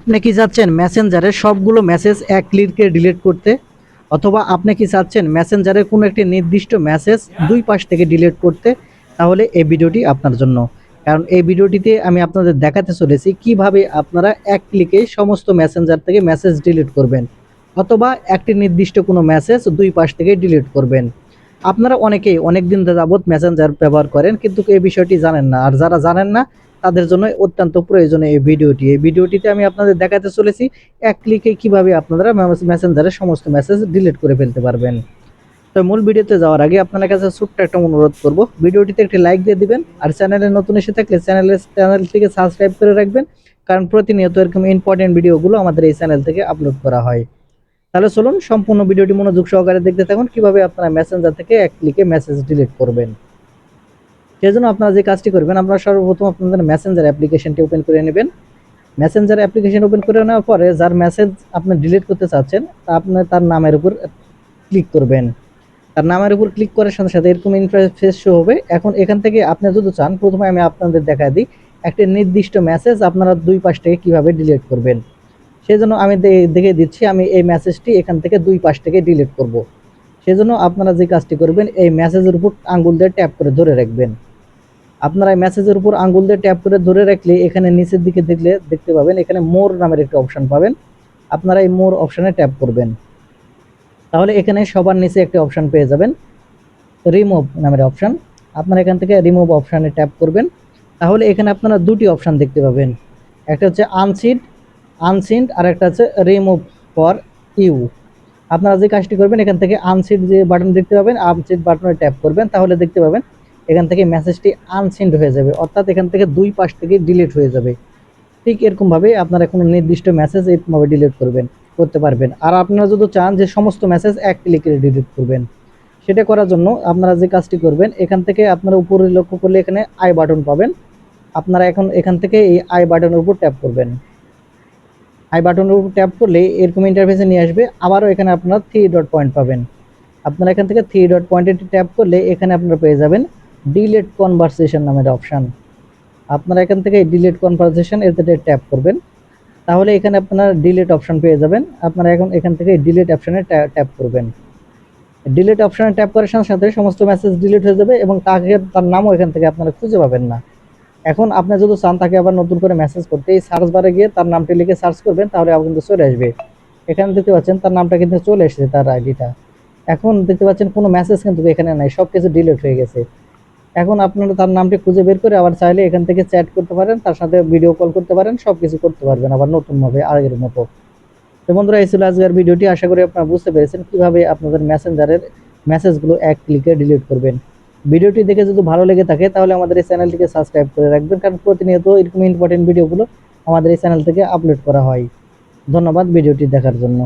আপনি কি চাচ্ছেন মেসেঞ্জারের সবগুলো মেসেজ এক ক্লিকে ডিলিট করতে? অথবা আপনি কি চাচ্ছেন মেসেঞ্জারের কোনো একটি নির্দিষ্ট মেসেজ দুই পাশ থেকে ডিলিট করতে? তাহলে এই ভিডিওটি আপনার জন্য। কারণ এই ভিডিওটিতে আমি আপনাদের দেখাতে চলেছি কীভাবে আপনারা এক ক্লিকে সমস্ত মেসেঞ্জার থেকে মেসেজ ডিলিট করবেন। অথবা একটি নির্দিষ্ট কোনো মেসেজ দুই পাশ থেকে ডিলিট করবেন। আপনারা অনেকেই অনেক দিন যাবৎ মেসেঞ্জার ব্যবহার করেন, কিন্তু এই বিষয়টি জানেন না। আর যারা জানেন না তাদের জন্য অত্যন্ত প্রয়োজনীয় এই ভিডিওটি। এই ভিডিওটিতে আমি আপনাদের দেখাতে চলেছি, এক ক্লিকে কীভাবে আপনারা মেসেঞ্জারের সমস্ত মেসেজ ডিলিট করে ফেলতে পারবেন। তো মূল ভিডিওতে যাওয়ার আগে আপনার কাছে ছোট্ট একটা অনুরোধ করব, ভিডিওটিতে একটি লাইক দিয়ে দিবেন, আর চ্যানেলে নতুন এসে থাকলে চ্যানেলের চ্যানেলটিকে সাবস্ক্রাইব করে রাখবেন, কারণ প্রতিনিয়ত এরকম ইম্পর্টেন্ট ভিডিওগুলো আমাদের এই চ্যানেল থেকে আপলোড করা হয়। তাহলে চলুন, সম্পূর্ণ ভিডিওটি মনোযোগ সহকারে দেখতে থাকুন, কীভাবে আপনারা মেসেঞ্জার থেকে এক ক্লিকে মেসেজ ডিলিট করবেন। সেই জন্য আপনারা যে কাজটি করবেন, আপনারা সর্বপ্রথম আপনাদের মেসেঞ্জার অ্যাপ্লিকেশনটি ওপেন করে নেবেন। মেসেঞ্জার অ্যাপ্লিকেশন ওপেন করে নেওয়ার পরে যার মেসেজ আপনি ডিলিট করতে চাচ্ছেন, তা আপনি তার নামের উপর ক্লিক করবেন। তার নামের উপর ক্লিক করার সাথে সাথে এরকম ইন্টারফেস শো হবে। এখন এখান থেকে আপনি যদি চান, প্রথমে আমি আপনাদের দেখা দিই। একটি নির্দিষ্ট মেসেজ আপনারা দুই পাশ থেকে কীভাবে ডিলিট করবেন। সেই জন্য আমি দেখে দিচ্ছি, আমি এই মেসেজটি এখান থেকে দুই পাশ থেকে ডিলিট করব। সেজন্য আপনারা যে কাজটি করবেন, এই মেসেজের উপর আঙ্গুল দিয়ে ট্যাপ করে ধরে রাখবেন। আপনারা মেসেজের উপর আঙ্গুল দিয়ে ট্যাপ করে ধরে রাখলে এখানে নিচের দিকে দেখলে দেখতে পাবেন, এখানে মোর নামের একটা অপশান পাবেন। আপনারা এই মোর অপশানে ট্যাপ করবেন। তাহলে এখানে সবার নিচে একটা অপশান পেয়ে যাবেন রিমুভ নামের অপশান আপনারা এখান থেকে রিমুভ অপশানে ট্যাপ করবেন। তাহলে এখানে আপনারা দুটি অপশান দেখতে পাবেন। একটা হচ্ছে আনসিড আনসিন্ড আর একটা হচ্ছে রিমুভ ফর ইউ আপনারা যে কাজটি করবেন, এখান থেকে আনসিড যে বাটন দেখতে পাবেন আনসিড বাটনে ট্যাপ করবেন। তাহলে দেখতে পাবেন এখান থেকে মেসেজটি আনসিন্ড হয়ে যাবে। অর্থাৎ এখান থেকে দুই পাশ থেকে ডিলিট হয়ে যাবে। ঠিক এরকমভাবে আপনারা কোনো নির্দিষ্ট মেসেজ এরকমভাবে ডিলিট করবেন, করতে পারবেন। আর আপনারা যদি চান যে সমস্ত মেসেজ এক ক্লিকে ডিলিট করবেন, সেটা করার জন্য আপনারা যে কাজটি করবেন, এখান থেকে আপনারা উপরে লক্ষ্য করলে এখানে আই বাটন পাবেন। আপনারা এখন এখান থেকে এই আই বাটনের উপর ট্যাপ করবেন। আই বাটনের উপর ট্যাপ করলে এরকম ইন্টারফেসে নিয়ে আসবে। আবারও এখানে আপনারা থ্রি ডট পয়েন্ট পাবেন। আপনারা এখান থেকে থ্রি ডট পয়েন্টে ট্যাপ করলে এখানে আপনারা পেয়ে যাবেন ডিলেট কনভারসেশন নামের অপশান আপনারা এখান থেকে ডিলেট কনভারসেশন এতে ট্যাপ করবেন। তাহলে এখানে আপনারা ডিলেট অপশান পেয়ে যাবেন। আপনারা এখন এখান থেকে ডিলেট অপশানে ট্যাপ করবেন। ডিলেট অপশানে ট্যাপ করার সাথে সাথে সমস্ত মেসেজ ডিলিট হয়ে যাবে এবং তাকে তার নামও এখান থেকে আপনারা খুঁজে পাবেন না। এখন আপনি যদি চান তাকে আবার নতুন করে মেসেজ করতে, এই সার্চ বারে গিয়ে তার নামটি লিখে সার্চ করবেন, তাহলে আবার কিন্তু চলে আসবে। এখানে দেখতে পাচ্ছেন তার নামটা কিন্তু চলে এসেছে, তার আইডিটা এখন দেখতে পাচ্ছেন কোনো মেসেজ কিন্তু এখানে নাই সব কিছু ডিলিট হয়ে গেছে। এখন আপনারা তার নামটি খুঁজে বের করে আবার চাইলে এখান থেকে চ্যাট করতে পারেন, তার সাথে ভিডিও কল করতে পারেন সব কিছু করতে পারবেন আবার নতুনভাবে আগের মতো। তো বন্ধুরা, এই ছিল আজকের ভিডিওটি। আশা করি আপনারা বুঝতে পেরেছেন কীভাবে আপনাদের মেসেঞ্জারের মেসেজগুলো এক ক্লিকে ডিলিট করবেন। ভিডিওটি দেখে যদি ভালো লেগে থাকে, তাহলে আমাদের এই চ্যানেলটিকে সাবস্ক্রাইব করে রাখবেন, কারণ প্রতিনিয়ত এরকম ইম্পর্টেন্ট ভিডিওগুলো আমাদের এই চ্যানেল থেকে আপলোড করা হয়। ধন্যবাদ ভিডিওটি দেখার জন্য।